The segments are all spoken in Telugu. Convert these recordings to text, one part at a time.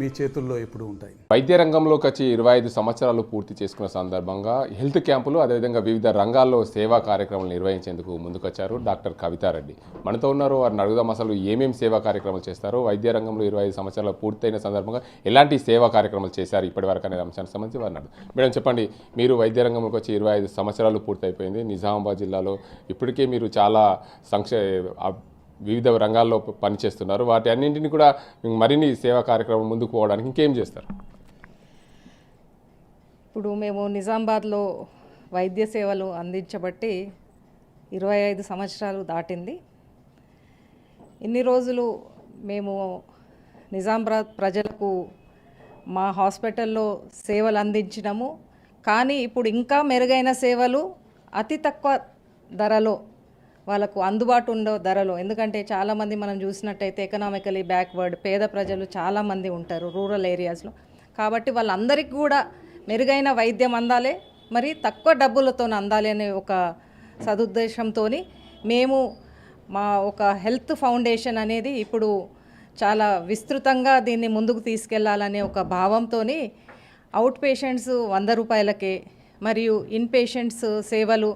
మీ చేతుల్లో ఎప్పుడు ఉంటాయి. వైద్య రంగంలోకి వచ్చి ఇరవై ఐదు సంవత్సరాలు పూర్తి చేసుకున్న సందర్భంగా హెల్త్ క్యాంపులు అదేవిధంగా వివిధ రంగాల్లో సేవా కార్యక్రమాలు నిర్వహించేందుకు ముందుకొచ్చారు డాక్టర్ కవితారెడ్డి. మనతో ఉన్నారు వారిని అడుగుదాం అసలు ఏమేమి సేవా కార్యక్రమాలు చేస్తారు వైద్య రంగంలో ఇరవై ఐదు సంవత్సరాలు పూర్తయిన సందర్భంగా ఎలాంటి సేవా కార్యక్రమాలు చేశారు ఇప్పటివరకు అనే అంశానికి సంబంధించి వారిని అడుగు మేడం చెప్పండి మీరు వైద్య రంగంలోకి వచ్చి ఇరవై ఐదు సంవత్సరాలు పూర్తయిపోయింది. నిజామాబాద్ జిల్లాలో ఇప్పటికే మీరు చాలా సంక్షే వివిధ రంగాల్లో పనిచేస్తున్నారు. వాటి అన్నింటినీ కూడా మరిన్ని సేవా కార్యక్రమం ముందుకు పోవడానికి ఇంకేం చేస్తారు? ఇప్పుడు మేము నిజామాబాద్లో వైద్య సేవలు అందించబట్టి ఇరవై ఐదు సంవత్సరాలు దాటింది. ఇన్ని రోజులు మేము నిజామాబాద్ ప్రజలకు మా హాస్పిటల్లో సేవలు అందించినాము. కానీ ఇప్పుడు ఇంకా మెరుగైన సేవలు అతి తక్కువ ధరలో వాళ్ళకు అందుబాటు ఉండే ధరలో. ఎందుకంటే చాలామంది మనం చూసినట్టయితే ఎకనామికలీ బ్యాక్వర్డ్ పేద ప్రజలు చాలామంది ఉంటారు రూరల్ ఏరియాస్లో కాబట్టి వాళ్ళందరికీ కూడా మెరుగైన వైద్యం అందాలి మరి తక్కువ డబ్బులతో అందాలి అనే ఒక సదుద్దేశంతో మేము మా ఒక హెల్త్ ఫౌండేషన్ అనేది ఇప్పుడు చాలా విస్తృతంగా దీన్ని ముందుకు తీసుకెళ్ళాలనే ఒక భావంతో అవుట్ పేషెంట్స్ వంద రూపాయలకే మరియు ఇన్ పేషెంట్స్ సేవలు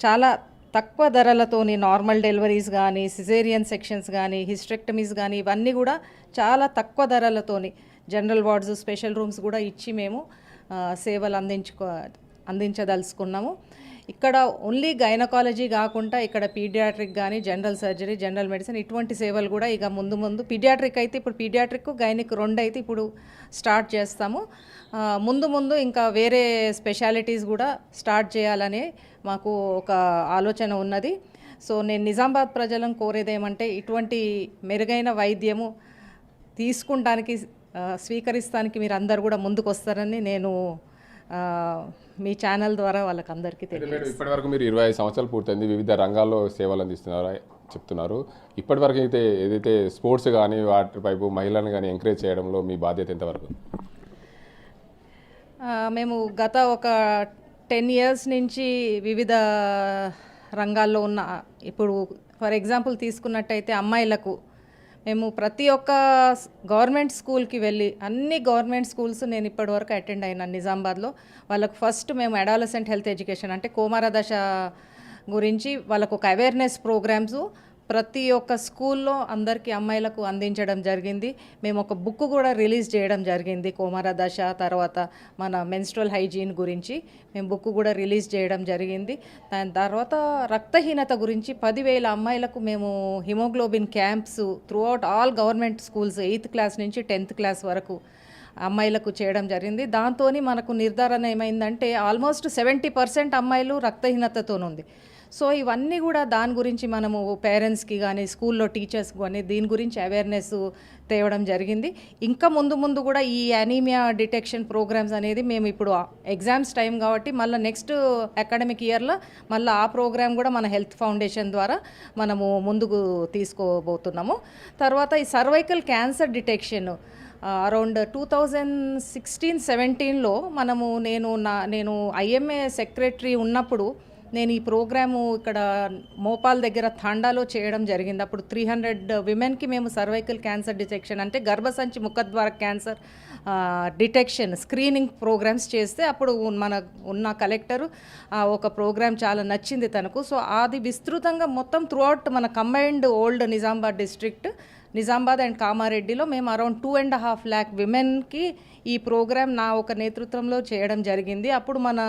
చాలా తక్కువ ధరలతోని నార్మల్ డెలివరీస్ కానీ సిజేరియన్ సెక్షన్స్ కానీ హిస్టెక్టమీస్ కానీ ఇవన్నీ కూడా చాలా తక్కువ ధరలతోని జనరల్ వార్డ్స్ స్పెషల్ రూమ్స్ కూడా ఇచ్చి మేము సేవలు అందించుకో అందించదలుచుకున్నాము. ఇక్కడ ఓన్లీ గైనకాలజీ కాకుండా ఇక్కడ పీడియాట్రిక్ కానీ జనరల్ సర్జరీ జనరల్ మెడిసిన్ ఇటువంటి సేవలు కూడా ఇక ముందు ముందు పీడియాట్రిక్ అయితే ఇప్పుడు పీడియాట్రిక్ గైనిక్ రెండు అయితే ఇప్పుడు స్టార్ట్ చేస్తాము. ముందు ముందు ఇంకా వేరే స్పెషాలిటీస్ కూడా స్టార్ట్ చేయాలని మాకు ఒక ఆలోచన ఉన్నది. సో నేను నిజామాబాద్ ప్రజలను కోరేది ఏమంటే ఇటువంటి మెరుగైన వైద్యము తీసుకుంటానికి స్వీకరిస్తానికి మీరు అందరు కూడా ముందుకు వస్తారని నేను మీ ఛానల్ ద్వారా వాళ్ళకి అందరికీ తెలియదు ఇప్పటివరకు మీరు ఇరవై ఐదు సంవత్సరాలు పూర్తయింది వివిధ రంగాల్లో సేవలు అందిస్తున్నారు చెప్తున్నారు. ఇప్పటివరకు అయితే ఏదైతే స్పోర్ట్స్ కానీ వాటి వైపు మహిళలను కానీ ఎంకరేజ్ చేయడంలో మీ బాధ్యత ఎంతవరకు? మేము గత ఒక టెన్ ఇయర్స్ నుంచి వివిధ రంగాల్లో ఉన్న ఇప్పుడు ఫర్ ఎగ్జాంపుల్ తీసుకున్నట్టయితే అమ్మాయిలకు మేము ప్రతి ఒక్క గవర్నమెంట్ స్కూల్కి వెళ్ళి అన్ని గవర్నమెంట్ స్కూల్స్ నేను ఇప్పటివరకు అటెండ్ అయినా నిజామాబాద్లో. వాళ్ళకు ఫస్ట్ మేము అడాలసెంట్ హెల్త్ ఎడ్యుకేషన్ అంటే కోమార దశ గురించి వాళ్ళకు ఒక అవేర్నెస్ ప్రోగ్రామ్స్ ప్రతి ఒక్క స్కూల్లో అందరికీ అమ్మాయిలకు అందించడం జరిగింది. మేము ఒక బుక్ కూడా రిలీజ్ చేయడం జరిగింది కోమార దశ తర్వాత మన మెన్స్ట్రల్ హైజీన్ గురించి మేము బుక్ కూడా రిలీజ్ చేయడం జరిగింది. దాని తర్వాత రక్తహీనత గురించి పదివేల అమ్మాయిలకు మేము haemoglobin camps throughout all government schools eighth class నుంచి టెన్త్ క్లాస్ వరకు అమ్మాయిలకు చేయడం జరిగింది. దాంతో మనకు నిర్ధారణ ఏమైందంటే ఆల్మోస్ట్ సెవెంటీ పర్సెంట్ అమ్మాయిలు రక్తహీనతతో ఉంది సో ఇవన్నీ కూడా దాని గురించి మనము పేరెంట్స్కి కానీ స్కూల్లో టీచర్స్కి కానీ దీని గురించి అవేర్నెస్ తేవడం జరిగింది. ఇంకా ముందు ముందు కూడా ఈ అనీమియా డిటెక్షన్ ప్రోగ్రామ్స్ అనేది మేము ఇప్పుడు ఎగ్జామ్స్ టైం కాబట్టి మళ్ళీ నెక్స్ట్ అకాడమిక్ ఇయర్లో మళ్ళీ ఆ ప్రోగ్రామ్ కూడా మన హెల్త్ ఫౌండేషన్ ద్వారా మనము ముందుకు తీసుకోబోతున్నాము. తర్వాత ఈ cervical cancer detection around two thousand sixteen సెవెంటీన్లో మనము నేను నా నేను ఐఎంఏ సెక్రటరీ ఉన్నప్పుడు నేను ఈ ప్రోగ్రాము ఇక్కడ మోపాల్ దగ్గర తాండాలో చేయడం జరిగింది. అప్పుడు త్రీ హండ్రెడ్ విమెన్కి మేము సర్వైకల్ క్యాన్సర్ డిటెక్షన్ అంటే గర్భసంచి ముఖద్వార క్యాన్సర్ డిటెక్షన్ స్క్రీనింగ్ ప్రోగ్రామ్స్ చేస్తే అప్పుడు మన ఉన్న కలెక్టరు ఆ ఒక ప్రోగ్రామ్ చాలా నచ్చింది తనకు. సో అది విస్తృతంగా మొత్తం త్రూఅవుట్ మన combined old Nizamabad district Nizamabad and కామారెడ్డిలో మేము around two and half lakh విమెన్కి ఈ ప్రోగ్రామ్ నా ఒక నేతృత్వంలో చేయడం జరిగింది. అప్పుడు మన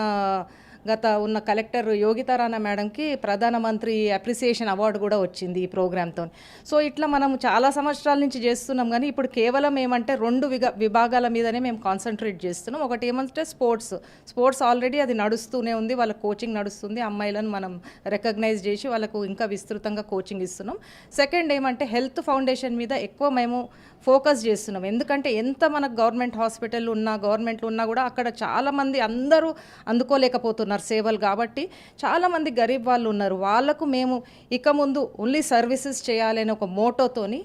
గత ఉన్న కలెక్టర్ యోగితారాణ మేడంకి ప్రధానమంత్రి అప్రిసియేషన్ అవార్డు కూడా వచ్చింది ఈ ప్రోగ్రామ్తో. సో ఇట్లా మనం చాలా సంవత్సరాల నుంచి చేస్తున్నాం కానీ ఇప్పుడు కేవలం ఏమంటే రెండు విభాగాల మీదనే మేము కాన్సన్ట్రేట్ చేస్తున్నాం. ఒకటి ఏమంటే స్పోర్ట్స్. స్పోర్ట్స్ ఆల్రెడీ అది నడుస్తూనే ఉంది. వాళ్ళ కోచింగ్ నడుస్తుంది. అమ్మాయిలను మనం రికగ్నైజ్ చేసి వాళ్ళకు ఇంకా విస్తృతంగా కోచింగ్ ఇస్తున్నాం. సెకండ్ ఏమంటే హెల్త్ ఫౌండేషన్ మీద ఎక్కువ మేము ఫోకస్ చేస్తున్నాం. ఎందుకంటే ఎంత మనకు గవర్నమెంట్ హాస్పిటల్ ఉన్నా గవర్నమెంట్లు ఉన్నా కూడా అక్కడ చాలామంది అందరూ అందుకోలేకపోతున్నారు సేవలు కాబట్టి చాలామంది గరీబ్ వాళ్ళు ఉన్నారు. వాళ్ళకు మేము ఇక ముందు ఓన్లీ సర్వీసెస్ చేయాలని ఒక మోటోతోని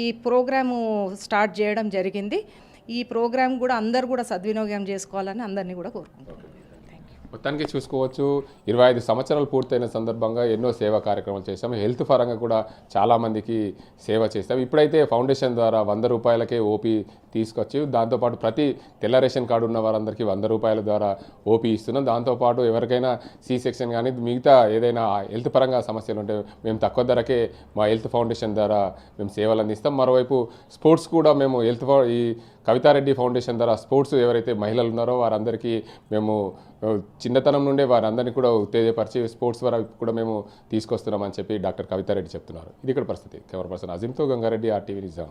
ఈ ప్రోగ్రాము స్టార్ట్ చేయడం జరిగింది. ఈ ప్రోగ్రామ్ కూడా అందరు కూడా సద్వినియోగం చేసుకోవాలని అందరినీ కూడా కోరుకుంటున్నాం. మొత్తానికి చూసుకోవచ్చు. ఇరవై ఐదు సంవత్సరాలు పూర్తయిన సందర్భంగా ఎన్నో సేవా కార్యక్రమాలు చేశాము హెల్త్ పరంగా కూడా చాలామందికి సేవ చేస్తాం ఇప్పుడైతే ఫౌండేషన్ ద్వారా వంద రూపాయలకే ఓపీ తీసుకొచ్చి దాంతోపాటు ప్రతి తెల్ల రేషన్ కార్డు ఉన్న వారందరికీ వంద రూపాయల ద్వారా ఓపీ ఇస్తున్నాం. దాంతోపాటు ఎవరికైనా సి సెక్షన్ కానీ మిగతా ఏదైనా హెల్త్ పరంగా సమస్యలు ఉంటే మేము తక్కువ ధరకే మా హెల్త్ ఫౌండేషన్ ద్వారా మేము సేవలు అందిస్తాం. మరోవైపు స్పోర్ట్స్ కూడా మేము హెల్త్ ఫౌ- ఈ కవితారెడ్డి ఫౌండేషన్ ద్వారా స్పోర్ట్స్ ఎవరైతే మహిళలు ఉన్నారో వారందరికీ మేము చిన్నతనం నుండే వారందరినీ కూడా ఉత్తేజపరిచి స్పోర్ట్స్ ద్వారా కూడా మేము తీసుకొస్తున్నామని చెప్పి డాక్టర్ కవితారెడ్డి చెప్తున్నారు. ఇది ఇక్కడ పరిస్థితి కెమెరా పర్సన్ అజింతో గంగారెడ్డి ఆర్టీవీ నిజాం